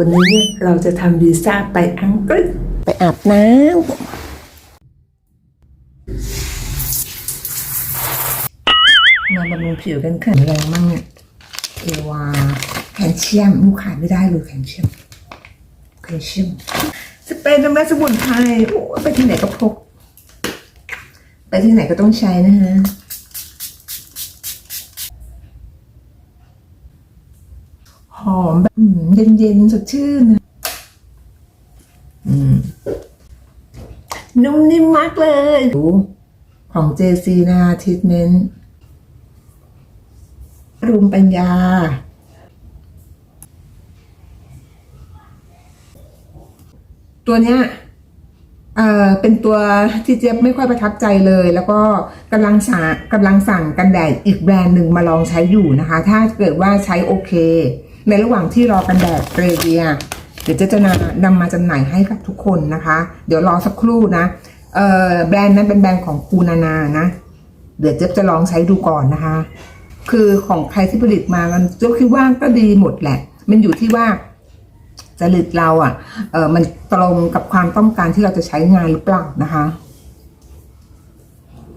วันนี้เนี่ยเราจะทำวีซ่าไปอังกฤษไปอาบน้ำมาบำรุงผิวกันค่ะแรงมากเนี่ยเอวาแคลเซียมลูกขาดไม่ได้เลยแคลเซียมแคลเซียมสเปรย์น้ำมันสมุนไพรโอ้ไปที่ไหนก็พก ไปที่ไหนก็ต้องใช้นะฮะ หอมแบบอืมเย็นๆสดชื่นนะอืมนุ่มนิ่มมากเลยดูของ JC นะทิทเมนต์รุมปัญญา ตัวเนี้ยเอ่อเป็นตัวที่เจี๊ยบไม่ค่อยประทับใจเลย แล้วก็กำลังสั่งกำลังสั่งกันแดดอีกแบรนด์หนึ่งมาลองใช้อยู่นะคะ ถ้าเกิดว่าใช้โอเค ในระหว่างที่รอกันแดดเรเดียเดี๋ยวเจะจะนำนำมาจำหน่ายให้กับทุกคนนะคะ เดี๋ยวรอสักครู่นะเอ่อแบรนด์นั้นเป็นแบรนด์ของปูนานานะ เดี๋ยวเจ๊จะลองใช้ดูก่อนนะคะ คือของใครที่ผลิตมามันเจ๊คิดว่าก็ดีหมดแหละ มันอยู่ที่ว่าจริตเราอะเออมันตรงกับความต้องการที่เราจะใช้งานหรือเปล่านะคะ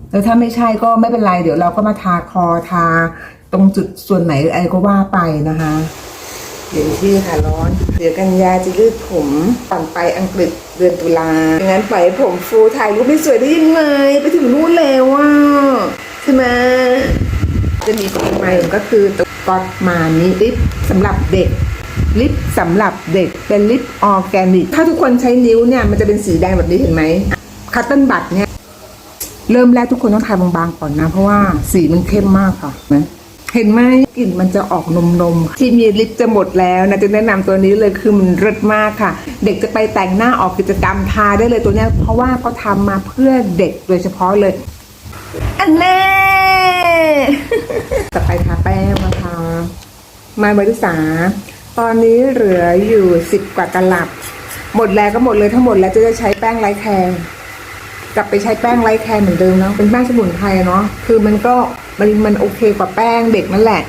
แล้วถ้าไม่ใช่ก็ไม่เป็นไร เดี๋ยวเราก็มาทาคอทาตรงจุดส่วนไหนอะไรก็ว่าไปนะคะ เดี๋ยวที่ค่ะร้อนเดี๋ยวกันยาจะยืดผมก่อนไปอังกฤษเดือนตุลาดังนั้นปล่อยผมฟูถ่ายรูปไม่สวยได้ยังไงไปถึงนู่นแล้วอะใช่ไหมจะมีตัวใหม่ก็คือตัวก๊อตมานิลิปสำหรับเด็กลิปสำหรับเด็กเป็นลิปออร์แกนิก ถ้าทุกคนใช้นิ้วเนี่ย มันจะเป็นสีแดงแบบนี้เห็นไหมคัตเติ้ลบัตเนี่ย เริ่มแรกทุกคนต้องทาบางๆก่อนนะ เพราะว่าสีมันเข้มมากค่ะนะ เห็นไหมกลิ่นมันจะออกนมๆที่มีลิปจะหมดแล้วนะจะแนะนำตัวนี้เลยคือมันเลิศมากค่ะ เด็กจะไปแต่งหน้าออกกิจกรรมทาได้เลยตัวนี้ เพราะว่าเขาทำมาเพื่อเด็กโดยเฉพาะเลย อันแน่ต่อไปทาแป้งนะคะมาบริษา ตอนนี้เหลืออยู่สิบกว่าตลับ หมดแล้วก็หมดเลยทั้งหมดแล้วจะได้ใช้แป้งไร้แคร์กลับไปใช้แป้งไร้แคร์เหมือนเดิมเนาะเป็นแป้งสมุนไพรเนาะคือมันก็ มันมันโอเคกว่าแป้งเด็กนั่นแหละ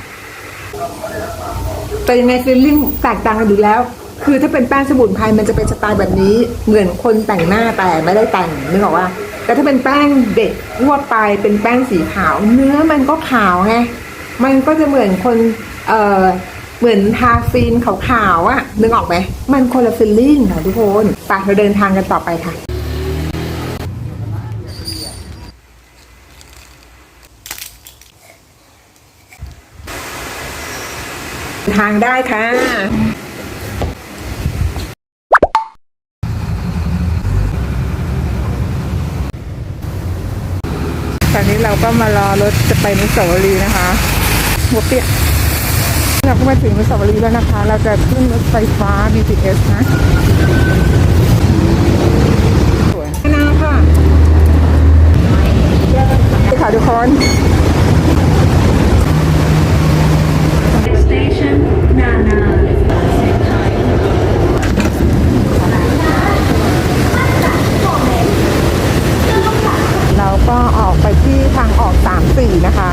แต่ยังไงฟีลลิ่งแตกต่างกันอยู่แล้ว คือถ้าเป็นแป้งสมุนไพรมันจะเป็นสไตล์แบบนี้ เหมือนคนแต่งหน้าแต่ไม่ได้แต่งนึกออกว่า แต่ถ้าเป็นแป้งเด็กทั่วไปเป็นแป้งสีขาว เนื้อมันก็ขาวไงมันก็จะเหมือนคนเอ่อเหมือนทาฟิล์มขาวๆอะนึกออกไหมมันคนละฟีลลิ่งค่ะทุกคนไปเราเดินทางกันต่อไปค่ะ ทางได้ค่ะ ตอนนี้เราก็มารอรถจะไปนุสาวรีนะคะ หัวเปียกเราก็มาถึงนุสาวรีแล้วนะคะ เราจะขึ้นรถไฟฟ้า BTS นะสวยนาค่ะค่ะทุกคน Station Nana. เราก็ออกไปที่ทางออก 34 นะคะ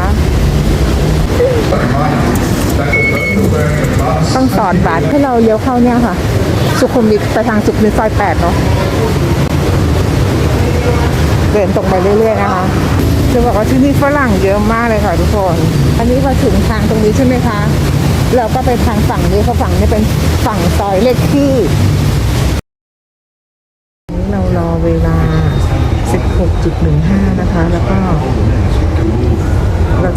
ต้องสอนบาทให้เราเลี้ยวเข้าเนี่ยค่ะ สุขุมวิทไปทางสุขุมวิทซอย8เนาะเดินตรงไปเรื่อยๆนะคะจะบอกว่าที่นี่ฝรั่งเยอะมากเลยค่ะทุกคน อันนี้พอถึงทางตรงนี้ใช่ไหมคะ เราก็ไปทางฝั่งนี้เพราะฝั่งนี้เป็นฝั่งซอยเลขที่นี่เรารอเวลา 16.15 นะคะ แล้วก็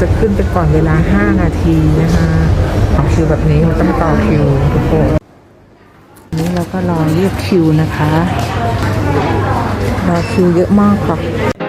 จะขึ้นไปก่อนเวลา 5 นาทีนะคะต่อคิวแบบนี้มันต้องต่อคิวทุกคนนนี้เราก็รอเรียกคิวนะคะ รอคิวเยอะมากค่ะ